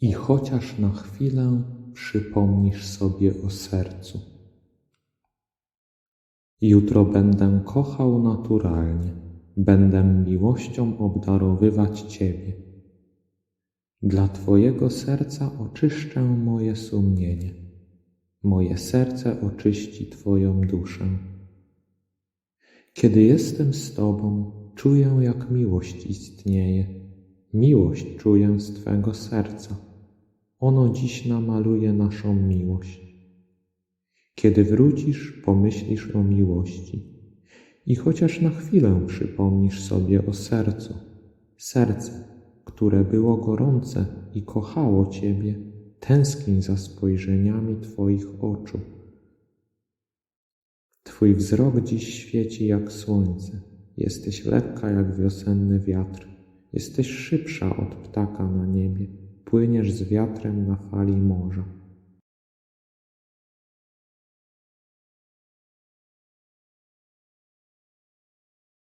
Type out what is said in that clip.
I chociaż na chwilę przypomnisz sobie o sercu. Jutro będę kochał naturalnie, będę miłością obdarowywać Ciebie. Dla Twojego serca oczyszczę moje sumienie, moje serce oczyści Twoją duszę. Kiedy jestem z Tobą, czuję, jak miłość istnieje. Miłość czuję z Twego serca. Ono dziś namaluje naszą miłość. Kiedy wrócisz, pomyślisz o miłości i chociaż na chwilę przypomnisz sobie o sercu, serce, które było gorące i kochało Ciebie, tęskni za spojrzeniami Twoich oczu. Twój wzrok dziś świeci jak słońce, jesteś lekka jak wiosenny wiatr, jesteś szybsza od ptaka na niebie, płyniesz z wiatrem na fali morza.